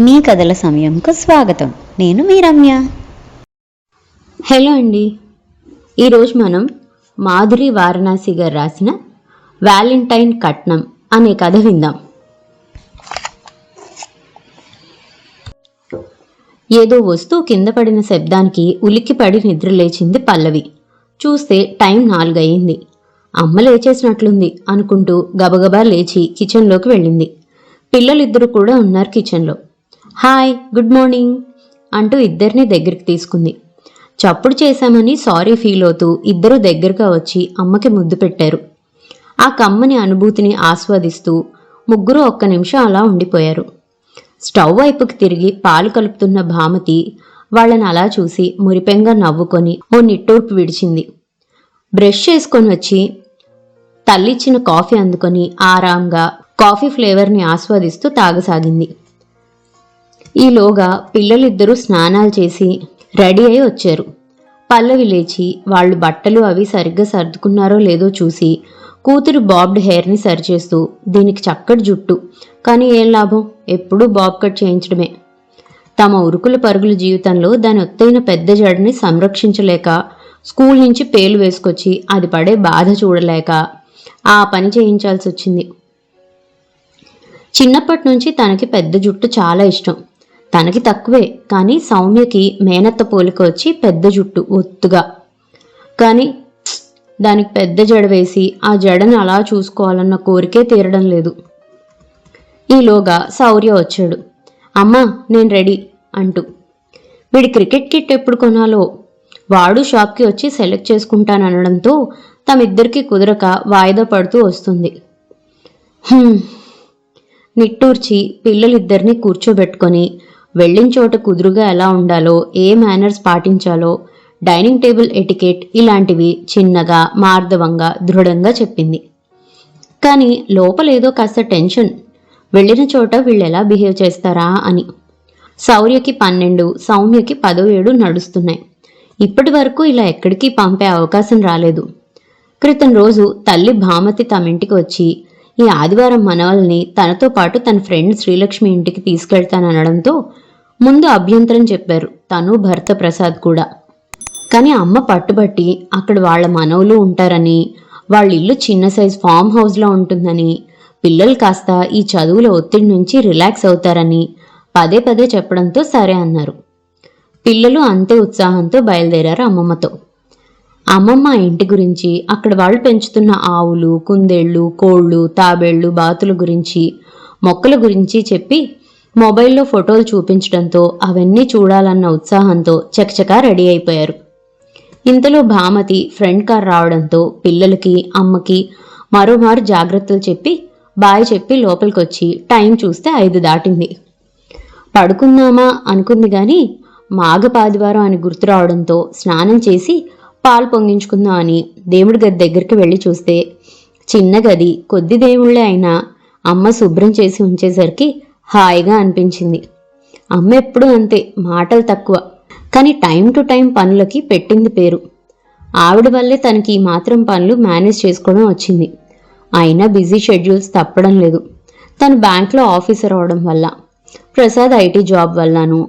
మీ కథల సమయంకు స్వాగతం. నేను మీ రమ్య హలో అండి. ఈరోజు మనం మాధురి వారణాసి గారు రాసిన వ్యాలంటైన్ కట్నం అనే కథ విందాం. ఏదో వస్తువు కింద పడిన శబ్దానికి ఉలిక్కిపడి నిద్రలేచింది పల్లవి. చూస్తే టైం నాలుగయింది. అమ్మ లేచేసినట్లుంది అనుకుంటూ గబగబా లేచి కిచెన్లోకి వెళ్ళింది. పిల్లలిద్దరూ కూడా ఉన్నారు కిచెన్లో. హాయ్ గుడ్ మార్నింగ్ అంటూ ఇద్దరిని దగ్గరికి తీసుకుంది. చప్పుడు చేశామని సారీ ఫీల్ అవుతూ ఇద్దరు దగ్గరగా వచ్చి అమ్మకి ముద్దు పెట్టారు. ఆ కమ్మని అనుభూతిని ఆస్వాదిస్తూ ముగ్గురు ఒక్క నిమిషం అలా ఉండిపోయారు. స్టవ్ వైపుకి తిరిగి పాలు కలుపుతున్న భామతి వాళ్ళని అలా చూసి మురిపెంగా నవ్వుకొని ఓ నిట్టూర్పు విడిచింది. బ్రష్ చేసుకొని వచ్చి తల్లిచ్చిన కాఫీ అందుకొని ఆరాంగా కాఫీ ఫ్లేవర్ని ఆస్వాదిస్తూ తాగసాగింది. ఈలోగా పిల్లలిద్దరూ స్నానాలు చేసి రెడీ అయి వచ్చారు. పల్లవి లేచి వాళ్ళు బట్టలు అవి సరిగ్గా సర్దుకున్నారో లేదో చూసి కూతురు బాబ్డ్ హెయిర్ని సరిచేస్తూ దీనికి చక్కటి జుట్టు. కానీ ఏం లాభం? ఎప్పుడూ బాబ్ కట్ చేయించడమే. తమ ఉరుకుల పరుగుల జీవితంలో దాని ఒత్తైన పెద్ద జడని సంరక్షించలేక స్కూల్ నుంచి పేలు వేసుకొచ్చి అది పడే బాధ చూడలేక ఆ పని చేయించాల్సి వచ్చింది చిన్నప్పటి నుంచి తనకి పెద్ద జుట్టు చాలా ఇష్టం. తనకి తక్కువే కానీ సౌమ్యకి మేనత్త పోలిక వచ్చి పెద్ద జుట్టు ఒత్తుగా. కానీ దానికి పెద్ద జడ వేసి ఆ జడను అలా చూసుకోవాలన్న కోరికే తీరడం లేదు. ఈలోగా శౌర్య వచ్చాడు. అమ్మా నేను రెడీ అంటూ. వీడి క్రికెట్ కిట్ ఎప్పుడు కొనాలో? వాడు షాప్కి వచ్చి సెలెక్ట్ చేసుకుంటాననడంతో తమిద్దరికి కుదరక వాయిదా పడుతూ వస్తుంది. నిట్టూర్చి పిల్లలిద్దరినీ కూర్చోబెట్టుకొని వెళ్ళిన చోట కుదురుగా ఎలా ఉండాలో ఏ మేనర్స్ పాటించాలో డైనింగ్ టేబుల్ ఎటికెట్ ఇలాంటివి చిన్నగా మార్దవంగా దృఢంగా చెప్పింది. కానీ లోపలేదో కాస్త టెన్షన్ వెళ్ళిన చోట వీళ్ళు ఎలా బిహేవ్ చేస్తారా అని. శౌర్యకి పన్నెండు సౌమ్యకి పదో ఏడు నడుస్తున్నాయి. ఇప్పటి వరకు ఇలా ఎక్కడికి పంపే అవకాశం రాలేదు. క్రితం రోజు తల్లి భామతి తమింటికి వచ్చి ఈ ఆదివారం మనవల్ని తనతో పాటు తన ఫ్రెండ్ శ్రీలక్ష్మి ఇంటికి తీసుకెళ్తాననడంతో ముందు అభ్యంతరం చెప్పారు. తను భర్త ప్రసాద్ కూడా. కానీ అమ్మ పట్టుబట్టి అక్కడ వాళ్ళ మనవులు ఉంటారని వాళ్ళ ఇల్లు చిన్న సైజ్ ఫామ్ హౌస్లో ఉంటుందని పిల్లలు కాస్త ఈ చదువుల ఒత్తిడి నుంచి రిలాక్స్ అవుతారని పదే పదే చెప్పడంతో సరే అన్నారు. పిల్లలు అంతే ఉత్సాహంతో బయలుదేరారు అమ్మమ్మతో. అమ్మమ్మ ఇంటి గురించి అక్కడ వాళ్ళు పెంచుతున్న ఆవులు కుందేళ్ళు కోళ్ళు తాబేళ్ళు బాతుల గురించి మొక్కల గురించి చెప్పి మొబైల్లో ఫోటోలు చూపించడంతో అవన్నీ చూడాలన్న ఉత్సాహంతో చకచకా రెడీ అయిపోయారు. ఇంతలో భామతి ఫ్రెండ్ కార్ రావడంతో పిల్లలకి అమ్మకి మరోమారు జాగ్రత్తలు చెప్పి బాయ్ చెప్పి లోపలికొచ్చి టైం చూస్తే ఐదు దాటింది. పడుకుందామా అనుకుంది కానీ మాఘపాదివారం అని గుర్తు రావడంతో స్నానం చేసి పాలు పొంగించుకుందాం అని దేవుడి గది దగ్గరికి వెళ్ళి చూస్తే చిన్న గది కొద్ది దేవుళ్ళే అయినా అమ్మ శుభ్రం చేసి ఉంచేసరికి హాయిగా అనిపించింది. అమ్మ ఎప్పుడూ అంతే మాటలు తక్కువ. కానీ టైం టు టైం పనులకి పెట్టింది పేరు. ఆవిడ వల్లే తనకి మాత్రం పనులు మేనేజ్ చేసుకోవడం వచ్చింది. అయినా బిజీ షెడ్యూల్స్ తప్పడం లేదు. తను బ్యాంక్లో ఆఫీసర్ అవడం వల్ల ప్రసాద్ ఐటీ జాబ్ వల్లను.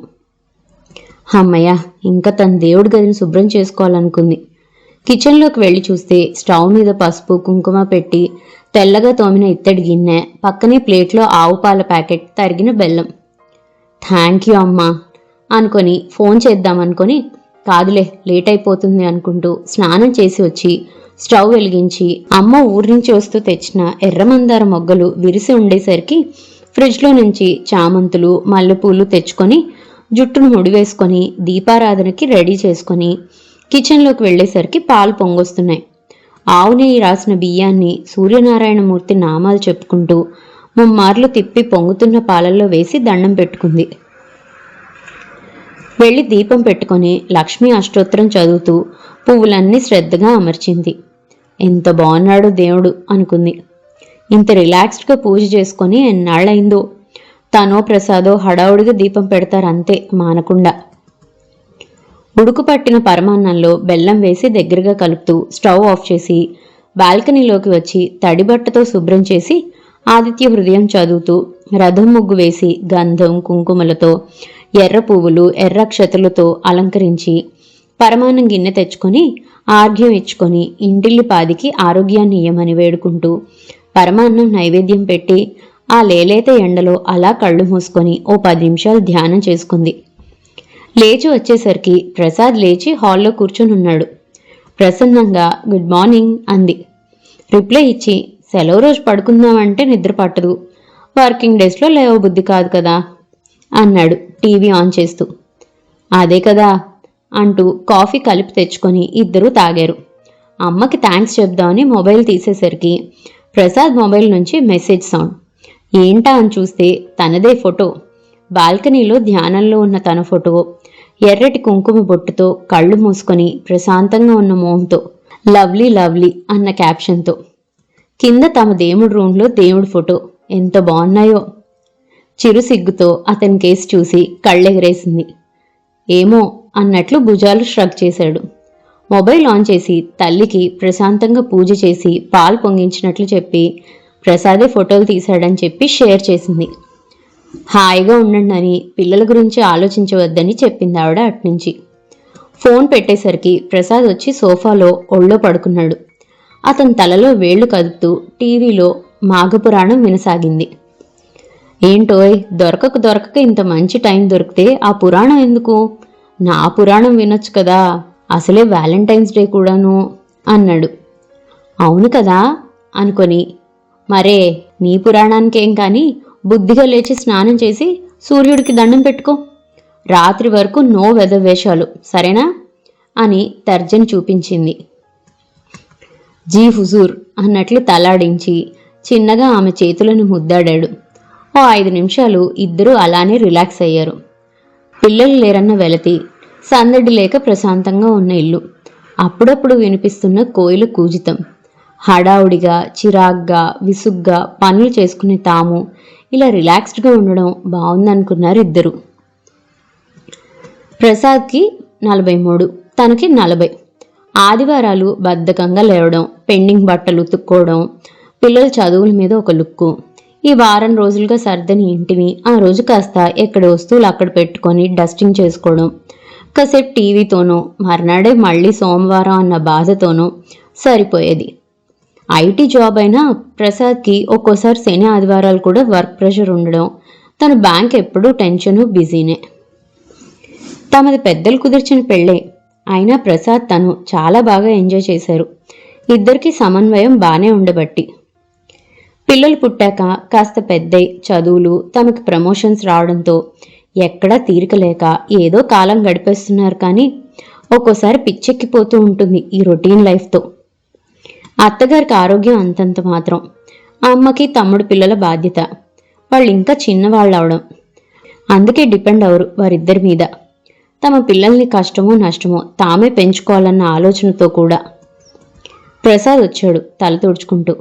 అమ్మయ్య ఇంకా తన దేవుడి గదిని శుభ్రం చేసుకోవాలనుకుంది. కిచెన్లోకి వెళ్ళి చూస్తే స్టవ్ మీద పసుపు కుంకుమ పెట్టి తెల్లగా తోమిన ఇత్తడి గిన్నె పక్కనే ప్లేట్లో ఆవు పాల ప్యాకెట్ తరిగిన బెల్లం. థ్యాంక్ యూ అమ్మా అనుకొని ఫోన్ చేద్దామనుకొని కాదులే లేట్ అయిపోతుంది అనుకుంటూ స్నానం చేసి వచ్చి స్టవ్ వెలిగించి అమ్మ ఊరి నుంచి వస్తూ తెచ్చిన ఎర్రమందార మొగ్గలు విరిసి ఉండేసరికి ఫ్రిడ్జ్లో నుంచి చామంతులు మల్లెపూలు తెచ్చుకొని జుట్టును ముడివేసుకొని దీపారాధనకి రెడీ చేసుకొని కిచెన్లోకి వెళ్ళేసరికి పాలు పొంగొస్తున్నాయి. ఆవు నెయ్యి రాసిన బియ్యాన్ని సూర్యనారాయణమూర్తి నామాలు చెప్పుకుంటూ ముమ్మార్లు తిప్పి పొంగుతున్న పాలల్లో వేసి దండం పెట్టుకుంది. వెళ్ళి దీపం పెట్టుకొని లక్ష్మీ అష్టోత్తరం చదువుతూ పువ్వులన్నీ శ్రద్ధగా అమర్చింది. ఎంత బాగున్నాడు దేవుడు అనుకుంది. ఇంత రిలాక్స్డ్గా పూజ చేసుకొని ఎన్నాళ్ళయిందో. తనో ప్రసాదో హడావుడిగా దీపం పెడతారు అంతే మానకుండా. ఉడుకుపట్టిన పరమాన్నంలో బెల్లం వేసి దగ్గరగా కలుపుతూ స్టవ్ ఆఫ్ చేసి బాల్కనీలోకి వచ్చి తడి బట్టతో శుభ్రం చేసి ఆదిత్య హృదయం చదువుతూ రథం ముగ్గు వేసి గంధం కుంకుమలతో ఎర్ర పువ్వులు ఎర్రక్షతలతో అలంకరించి పరమాన్నం గిన్నె తెచ్చుకొని ఆర్ఘ్యం ఇచ్చుకొని ఇంటిల్లి పాదికి ఆరోగ్యాన్ని ఇయ్యమని వేడుకుంటూ పరమాన్నం నైవేద్యం పెట్టి ఆ లేలేత ఎండలో అలా కళ్ళు మూసుకొని ఓ పది నిమిషాలు ధ్యానం చేసుకుంది. లేచి వచ్చేసరికి ప్రసాద్ లేచి హాల్లో కూర్చొని ఉన్నాడు ప్రసన్నంగా గుడ్ మార్నింగ్ అంది. రిప్లై ఇచ్చి సెలవు రోజు పడుకుందామంటే నిద్ర పట్టదు. వర్కింగ్ డేస్లో లేవ బుద్ధి కాదు కదా అన్నాడు టీవీ ఆన్ చేస్తూ. అదే కదా అంటూ కాఫీ కలిపి తెచ్చుకొని ఇద్దరూ తాగారు. అమ్మకి థ్యాంక్స్ చెప్దామని మొబైల్ తీసేసరికి ప్రసాద్ మొబైల్ నుంచి మెసేజ్ సౌండ్. ఏంటా అని చూస్తే తనదే ఫోటో. బాల్కనీలో ధ్యానంలో ఉన్న తన ఫోటో. ఎర్రటి కుంకుమ బొట్టుతో కళ్ళు మూసుకొని ప్రశాంతంగా ఉన్న మోహంతో లవ్లీ లవ్లీ అన్న క్యాప్షన్తో. కింద తమ దేవుడి రూమ్లో దేవుడి ఫోటో ఎంత బాగున్నాయో. చిరు సిగ్గుతో అతని కేసు చూసి కళ్ళెగరేసింది. ఏమో అన్నట్లు భుజాలు ష్రగ్ చేశాడు. మొబైల్ ఆన్ చేసి తల్లికి ప్రశాంతంగా పూజ చేసి పాలు పొంగించినట్లు చెప్పి ప్రసాదే ఫోటోలు తీశాడని చెప్పి షేర్ చేసింది. హాయిగా ఉండండి అని పిల్లల గురించి ఆలోచించవద్దని చెప్పింది ఆవిడ అట్నుంచి. ఫోన్ పెట్టేసరికి ప్రసాద్ వచ్చి సోఫాలో ఒళ్ళో పడుకున్నాడు. అతని తలలో వేళ్ళు కదుపుతూ టీవీలో మాఘపురాణం వినసాగింది. ఏంటోయ్ దొరకక దొరకక ఇంత మంచి టైం దొరికితే ఆ పురాణం ఎందుకు? నా పురాణం వినొచ్చు కదా అసలే వ్యాలంటైన్స్ డే కూడాను అన్నాడు. అవును కదా అనుకొని. మరే నీ పురాణానికేం కానీ బుద్ధిగా లేచి స్నానం చేసి సూర్యుడికి దండం పెట్టుకో. రాత్రి వరకు నో వెదవేషాలు సరేనా? అని తర్జన్ చూపించింది. జీ హుజూర్ అన్నట్లు తలాడించి చిన్నగా ఆమె చేతులను ముద్దాడాడు. ఓ ఐదు నిమిషాలు ఇద్దరూ అలానే రిలాక్స్ అయ్యారు. పిల్లలు లేరన్న వెలతి సందడి లేక ప్రశాంతంగా ఉన్న ఇల్లు అప్పుడప్పుడు వినిపిస్తున్న కోయిల కూజితం. హడావుడిగా చిరాగ్గా విసుగ్గా పనులు చేసుకునే తాము ఇలా రిలాక్స్డ్గా ఉండడం బాగుందనుకున్నారు ఇద్దరు. ప్రసాద్కి నలభై మూడు తనకి నలభై. ఆదివారాలు బద్ధకంగా లేవడం పెండింగ్ బట్టలు ఉతుక్కోవడం పిల్లల చదువుల మీద ఒక లుక్కు. ఈ వారం రోజులుగా సర్దని ఇంటిని ఆ రోజు కాస్త ఎక్కడ వస్తువులు అక్కడ పెట్టుకొని డస్టింగ్ చేసుకోవడం. కాసేపు టీవీతోనూ మర్నాడే మళ్ళీ సోమవారం అన్న బాధతోనూ సరిపోయేది. ఐటీ జాబ్ అయినా ప్రసాద్కి ఒక్కోసారి శని ఆదివారాలు కూడా వర్క్ ప్రెషర్ ఉండడం. తన బ్యాంక్ ఎప్పుడూ టెన్షన్ బిజీనే. తమది పెద్దలు కుదిర్చిన పెళ్ళే. అయినా ప్రసాద్ తను చాలా బాగా ఎంజాయ్ చేశారు. ఇద్దరికి సమన్వయం బాగానే ఉండబట్టి. పిల్లలు పుట్టాక కాస్త పెద్దయి చదువులు తమకి ప్రమోషన్స్ రావడంతో ఎక్కడా తీరిక లేక ఏదో కాలం గడిపేస్తున్నారు కానీ ఒక్కోసారి పిచ్చెక్కిపోతూ ఉంటుంది ఈ రొటీన్ లైఫ్తో. అత్తగారికి ఆరోగ్యం అంతంత మాత్రం. ఆ అమ్మకి తమ్ముడు పిల్లల బాధ్యత. వాళ్ళు ఇంకా చిన్నవాళ్ళు అవడం అందుకే డిపెండ్ అవరు వారిద్దరి మీద. తమ పిల్లల్ని కష్టమో నష్టమో తామే పెంచుకోవాలన్న ఆలోచనతో కూడా. ప్రసాద్ వచ్చాడు తల తుడుచుకుంటూ.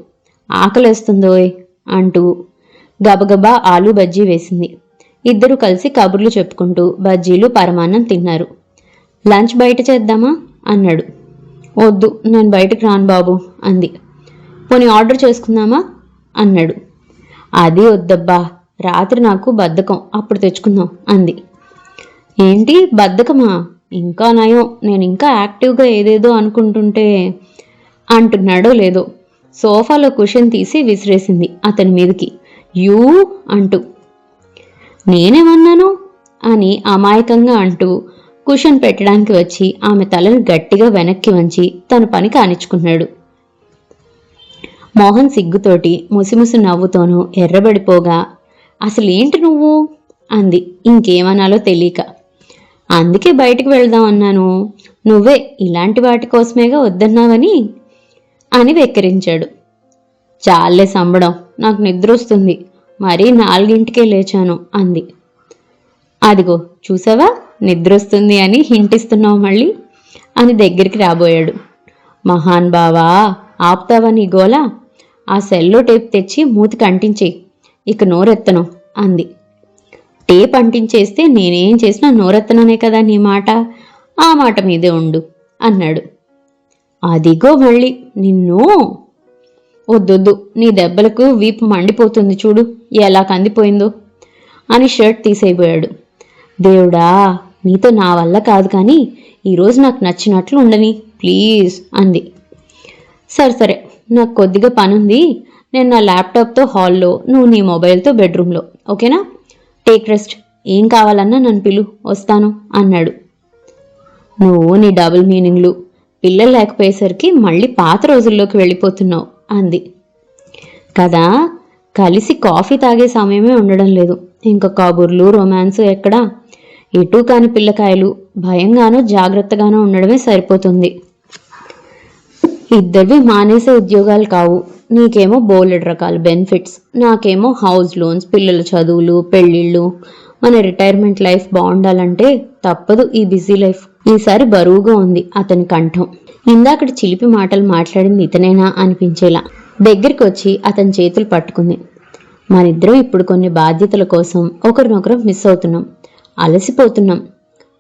ఆకలేస్తుందోయ్ అంటూ గబగబా ఆలు బజ్జీ వేసింది. ఇద్దరు కలిసి కబుర్లు చెప్పుకుంటూ బజ్జీలు పరమాన్నం తిన్నారు. లంచ్ బయట చేద్దామా? అన్నాడు. వద్దు నేను బయటకు రాను బాబు అంది. పోనీ ఆర్డర్ చేసుకుందామా? అన్నాడు. అది వద్దబ్బా రాత్రి నాకు బద్ధకం అప్పుడు తెచ్చుకుందాం అంది. ఏంటి బద్ధకమా? ఇంకా నయం నేను ఇంకా యాక్టివ్గా ఏదేదో అనుకుంటుంటే అంటున్నాడో లేదో. సోఫాలో కుషన్ తీసి విసిరేసింది అతని మీదకి. యూ అంటూ. నేనేమన్నాను? అని అమాయకంగా అంటూ కుషన్ పెట్టడానికి వచ్చి ఆమె తలను గట్టిగా వెనక్కి వంచి తన పని కానిచ్చుకున్నాడు మోహన్ సిగ్గుతోటి ముసిముసి నవ్వుతోనూ ఎర్రబడిపోగా అసలేంటి నువ్వు? అంది. ఇంకేమనాలో తెలియక. అందుకే బయటికి వెళ్దాం అన్నాను. నువ్వే ఇలాంటి వాటి కోసమేగా వద్దన్నావని? అని వెక్కిరించాడు. చాలే సంబడం నాకు నిద్ర వస్తుంది మరీ నాలుగింటికే లేచాను అంది. అదిగో చూసావా? నిద్ర వస్తుంది అని హింటిస్తున్నావు మళ్ళీ? అని దగ్గరికి రాబోయాడు. మహాన్ బావా ఆపుతావా నీ గోల? ఆ సెల్లో టేప్ తెచ్చి మూతికి అంటించేయి ఇక నోరెత్తను అంది. టేప్ అంటించేస్తే నేనేం చేసినా నోరెత్తననే కదా నీ మాట? ఆ మాట మీదే ఉండు అన్నాడు. అదిగో మళ్ళీ నిన్ను! వద్దొద్దు నీ దెబ్బలకు వీపు మండిపోతుంది చూడు ఎలా కందిపోయిందో అని షర్ట్ తీసేయబోయాడు. దేవుడా నీతో నా వల్ల కాదు కానీ ఈరోజు నాకు నచ్చినట్లు ఉండని ప్లీజ్ అంది. సరే సరే నాకు కొద్దిగా పనుంది. నేను నా ల్యాప్టాప్తో హాల్లో నువ్వు నీ మొబైల్తో బెడ్రూమ్లో ఓకేనా? Take rest. ఏం కావాలన్నా నన్ను పిలు వస్తాను అన్నాడు. నువ్వు నీ డబుల్ మీనింగ్లు పిల్లలు లేకపోయేసరికి మళ్ళీ పాత రోజుల్లోకి వెళ్ళిపోతున్నావు అంది. కదా కలిసి కాఫీ తాగే సమయమే ఉండడం లేదు. ఇంకా కబుర్లు రొమాన్స్ ఎక్కడా? ఎటు కాని పిల్లకాయలు భయంగానో జాగ్రత్తగానో ఉండడమే సరిపోతుంది. ఇద్దరివి మానేసే ఉద్యోగాలు కావు. నీకేమో బోలెడ్ రకాల బెనిఫిట్స్ నాకేమో హౌస్ లోన్స్ పిల్లల చదువులు పెళ్ళిళ్ళు. మన రిటైర్మెంట్ లైఫ్ బాగుండాలంటే తప్పదు ఈ బిజీ లైఫ్. ఈసారి బరువుగా ఉంది అతని కంఠం. ఇందాకటి చిలిపి మాటలు మాట్లాడింది ఇతనేనా అనిపించేలా. దగ్గరికి వచ్చి అతని చేతులు పట్టుకుంది. మనిద్దరం ఇప్పుడు కొన్ని బాధ్యతల కోసం ఒకరినొకరం మిస్ అవుతున్నాం. అలసిపోతున్నాం.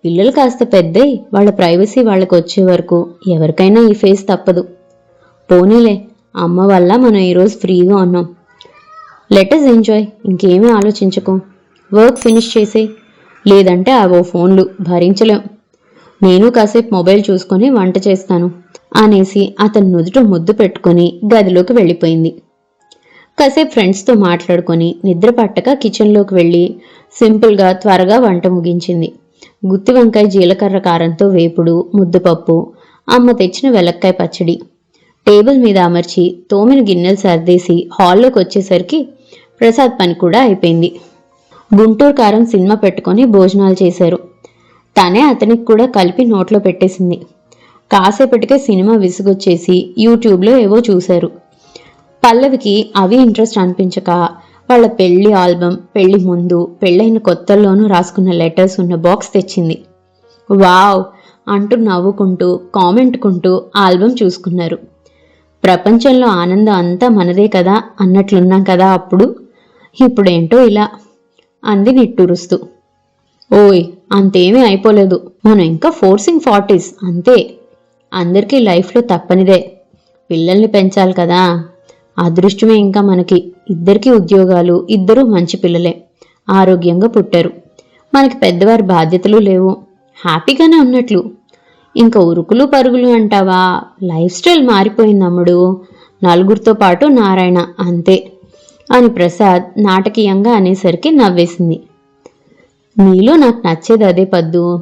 పిల్లలు కాస్త పెద్దై వాళ్ళ ప్రైవసీ వాళ్ళకి వచ్చే వరకు ఎవరికైనా ఈ ఫేస్ తప్పదు. పోనీలే అమ్మ వల్ల మనం ఈరోజు ఫ్రీగా ఉన్నాం. లెటర్స్ ఎంజాయ్ ఇంకేమీ ఆలోచించకు. వర్క్ ఫినిష్ చేసే. లేదంటే అవో ఫోన్లు భరించలేం. నేను కాసేపు మొబైల్ చూసుకొని వంట చేస్తాను అనేసి అతను నుదుట ముద్దు పెట్టుకొని గదిలోకి వెళ్ళిపోయింది. కాసేపు ఫ్రెండ్స్తో మాట్లాడుకొని నిద్ర పట్టక కిచెన్లోకి వెళ్ళి సింపుల్గా త్వరగా వంట ముగించింది. గుత్తి వంకాయ జీలకర్ర కారంతో వేపుడు ముద్దపప్పు అమ్మ తెచ్చిన వెలక్కాయ పచ్చడి. టేబుల్ మీద అమర్చి తోమిన గిన్నెలు సర్దేసి హాల్లోకి వచ్చేసరికి ప్రసాద్ పని కూడా అయిపోయింది. గుంటూరు కారం సినిమా పెట్టుకొని భోజనాలు చేశారు. తనే అతనికి కూడా కలిపి నోట్లో పెట్టేసింది. కాసేపటికే సినిమా విసుగొచ్చేసి యూట్యూబ్లో ఏవో చూశారు. పల్లవికి అవి ఇంట్రెస్ట్ అనిపించక వాళ్ళ పెళ్ళి ఆల్బమ్ పెళ్ళి ముందు పెళ్ళైన కొత్తల్లోనూ రాసుకున్న లెటర్స్ ఉన్న బాక్స్ తెచ్చింది. వావ్! అంటూ నవ్వుకుంటూ కామెంట్కుంటూ ఆల్బమ్ చూసుకున్నారు. ప్రపంచంలో ఆనందం అంతా మనదే కదా అన్నట్లున్నాం కదా అప్పుడు? ఇప్పుడేంటో ఇలా అంది నిట్టూరుస్తూ. ఓయ్! అంతేమీ అయిపోలేదు. మనం ఇంకా ఫోర్సింగ్ ఫార్టీస్ అంతే. అందరికీ లైఫ్లో తప్పనిదే. పిల్లల్ని పెంచాలి కదా. అదృష్టమే ఇంకా మనకి. ఇద్దరికి ఉద్యోగాలు ఇద్దరూ మంచి పిల్లలే. ఆరోగ్యంగా పుట్టారు. మనకి పెద్దవారి బాధ్యతలు లేవు. హ్యాపీగానే ఉన్నట్లు. ఇంకా ఉరుకులు పరుగులు అంటావా? లైఫ్ స్టైల్ మారిపోయింది అమ్ముడు. నలుగురితో పాటు నారాయణ అంతే అని ప్రసాద్ నాటకీయంగా అనేసరికి నవ్వేసింది. నీలో నాకు నచ్చేది అదే పద్దు.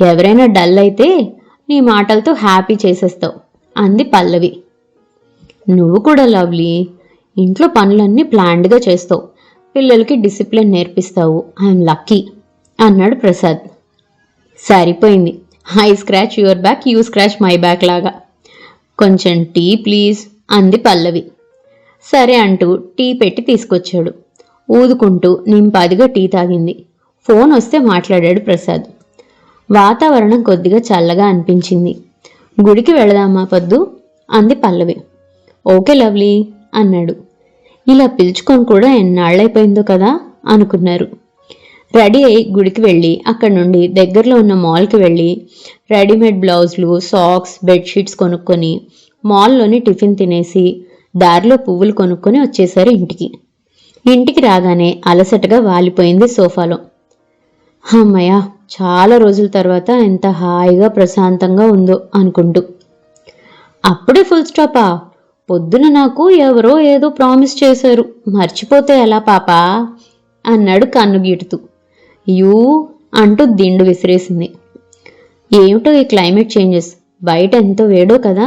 ఎవరైనా డల్ అయితే నీ మాటలతో హ్యాపీ చేసేస్తావు. అంది పల్లవి. నువ్వు కూడా లవ్లీ. ఇంట్లో పనులన్నీ ప్లాన్డ్గా చేస్తావు. పిల్లలకి డిసిప్లిన్ నేర్పిస్తావు. ఐఎమ్ లక్కీ అన్నాడు ప్రసాద్. సరిపోయింది. I scratch your back you scratch my back లాగా. కొంచెం టీ ప్లీజ్ అంది పల్లవి. సరే అంటూ టీ పెట్టి తీసుకొచ్చాడు. ఊదుకుంటూ నింపాదిగా టీ తాగింది. ఫోన్ వస్తే మాట్లాడాడు ప్రసాద్. వాతావరణం కొద్దిగా చల్లగా అనిపించింది. గుడికి వెళదామా పొద్దు? అంది పల్లవి. ఓకే లవ్లీ అన్నాడు. ఇలా పిలుచుకొని కూడా ఎన్నాళ్ళైపోయిందో కదా అనుకున్నారు. రెడీ అయి గుడికి వెళ్ళి అక్కడ నుండి దగ్గరలో ఉన్న మాల్కి వెళ్ళి రెడీమేడ్ బ్లౌజులు సాక్స్ బెడ్షీట్స్ కొనుక్కొని మాల్లోని టిఫిన్ తినేసి దారిలో పువ్వులు కొనుక్కొని వచ్చేశారు ఇంటికి. ఇంటికి రాగానే అలసటగా వాలిపోయింది సోఫాలో. అమ్మయ్య చాలా రోజుల తర్వాత ఎంత హాయిగా ప్రశాంతంగా ఉందో అనుకుంటూ. అప్పుడే ఫుల్ స్టాపా? పొద్దున నాకు ఎవరో ఏదో ప్రామిస్ చేశారు. మర్చిపోతే ఎలా పాపా? అన్నాడు కన్ను గీటుతూ యూ అంటూ దిండు విసిరేసింది. ఏమిటో ఈ క్లైమేట్ చేంజెస్? బయట ఎంతో వేడో కదా?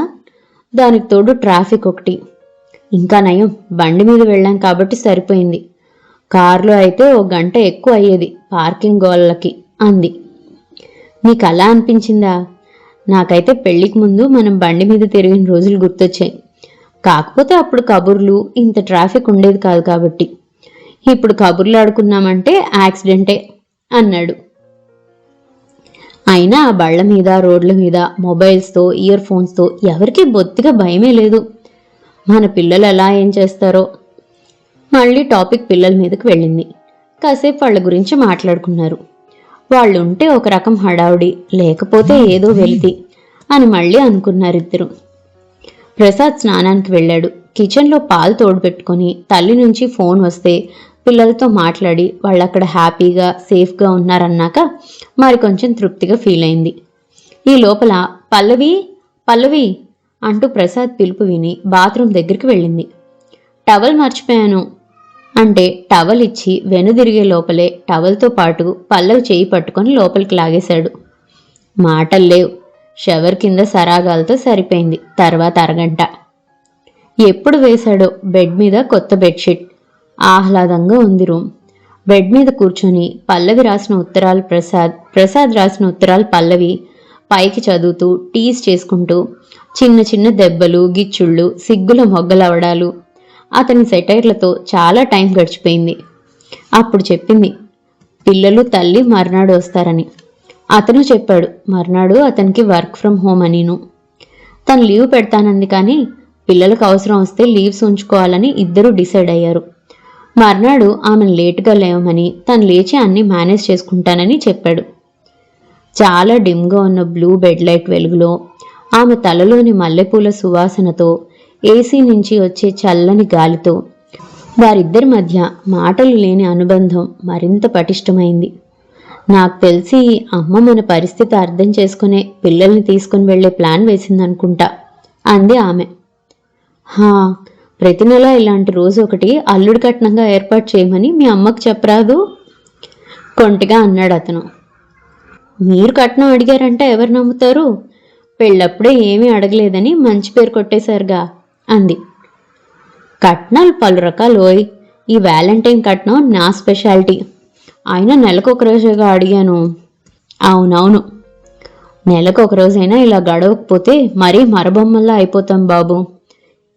దానికి తోడు ట్రాఫిక్ ఒకటి. ఇంకా నయం బండి మీద వెళ్ళాం కాబట్టి సరిపోయింది. కారులో అయితే ఓ గంట ఎక్కువ అయ్యేది పార్కింగ్ గోళ్ళకి అంది. నీకు అలా అనిపించిందా? నాకైతే పెళ్ళికి ముందు మనం బండి మీద తిరిగిన రోజులు గుర్తొచ్చాయి. కాకపోతే అప్పుడు కబుర్లు ఇంత ట్రాఫిక్ ఉండేది కాదు కాబట్టి. ఇప్పుడు కబుర్లు ఆడుకున్నామంటే యాక్సిడెంటే అన్నాడు. అయినా ఆ బళ్ళ మీద రోడ్ల మీద మొబైల్స్తో ఇయర్ ఫోన్స్తో ఎవరికీ బొత్తిగా భయమే లేదు. మన పిల్లలు ఎలా ఏం చేస్తారో. మళ్ళీ టాపిక్ పిల్లల మీదకి వెళ్ళింది. కాసేపు వాళ్ళ గురించి మాట్లాడుకున్నారు. వాళ్ళు ఉంటే ఒక రకం హడావుడి లేకపోతే ఏదో వెలితి అని మళ్ళీ అనుకున్నారు ఇద్దరు ప్రసాద్ స్నానానికి వెళ్ళాడు. కిచెన్లో పాలు తోడుపెట్టుకొని తల్లి నుంచి ఫోన్ వస్తే పిల్లలతో మాట్లాడి వాళ్ళు అక్కడ హ్యాపీగా సేఫ్గా ఉన్నారన్నాక మరి కొంచెం తృప్తిగా ఫీల్ అయింది. ఈ లోపల పల్లవి పల్లవి అంటూ ప్రసాద్ పిలుపు విని బాత్రూమ్ దగ్గరికి వెళ్ళింది. టవల్ మర్చిపోయాను అంటే టవల్ ఇచ్చి వెనుదిరిగే లోపలే టవల్తో పాటు పల్లవి చేయి పట్టుకొని లోపలికి లాగేశాడు. మాటలు లేవు. షవర్ కింద సరాగాలతో సరిపోయింది. తర్వాత అరగంట. ఎప్పుడు వేశాడో బెడ్ మీద కొత్త బెడ్షీట్. ఆహ్లాదంగా ఉంది రూమ్. బెడ్ మీద కూర్చొని పల్లవి రాసిన ఉత్తరాలు ప్రసాద్ ప్రసాద్ రాసిన ఉత్తరాలు పల్లవి పైకి చదువుతూ టీస్ చేసుకుంటూ చిన్న చిన్న దెబ్బలు గిచ్చుళ్ళు సిగ్గుల మొగ్గలవడాలు అతని సెటైర్లతో చాలా టైం గడిచిపోయింది. అప్పుడు చెప్పింది పిల్లలు తల్లి మర్నాడు వస్తారని. అతను చెప్పాడు మర్నాడు అతనికి వర్క్ ఫ్రమ్ హోమ్ అనిను. తను లీవ్ పెడతానంది కానీ పిల్లలకు అవసరం వస్తే లీవ్స్ ఉంచుకోవాలని ఇద్దరూ డిసైడ్ అయ్యారు. మర్నాడు ఆమెను లేటుగా లేవమని తను లేచి అన్ని మేనేజ్ చేసుకుంటానని చెప్పాడు. చాలా డిమ్గా ఉన్న బ్లూ బెడ్ లైట్ వెలుగులో ఆమె తలలోని మల్లెపూల సువాసనతో ఏసీ నుంచి వచ్చే చల్లని గాలితో వారిద్దరి మధ్య మాటలు లేని అనుబంధం మరింత పటిష్టమైంది. నాకు తెలిసి అమ్మ మన పరిస్థితి అర్థం చేసుకునే పిల్లల్ని తీసుకుని వెళ్ళే ప్లాన్ వేసిందనుకుంటా అంది ఆమె. హా ప్రతి నెల ఇలాంటి రోజు ఒకటి అల్లుడి కట్నంగా ఏర్పాటు చేయమని మీ అమ్మకు చెప్పరాదు? కొంటిగా అన్నాడు అతను. మీరు కట్నం అడిగారంటే ఎవరు నమ్ముతారు? పెళ్ళప్పుడే ఏమీ అడగలేదని మంచి పేరు కొట్టేశారుగా అంది. కట్నాలు పలు రకాలు ఓయ్ ఈ వ్యాలంటైన్ కట్నం నా స్పెషాలిటీ. అయినా నెలకు ఒక రోజుగా అడిగాను. అవునవును. నెలకు ఒక రోజైనా ఇలా గడవకపోతే మరీ మరబొమ్మల్లా అయిపోతాం బాబు.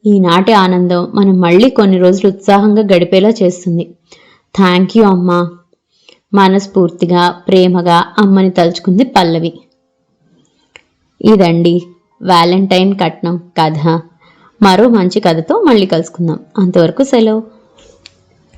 ఈనాటి ఆనందం మనం మళ్ళీ కొన్ని రోజులు ఉత్సాహంగా గడిపేలా చేస్తుంది. థ్యాంక్ యూ అమ్మా. మనస్ఫూర్తిగా ప్రేమగా అమ్మని తలుచుకుంది పల్లవి. ఇదండి వ్యాలంటైన్ కట్నం కథ. మరో మంచి కథతో మళ్ళీ కలుసుకుందాం. అంతవరకు సెలవు.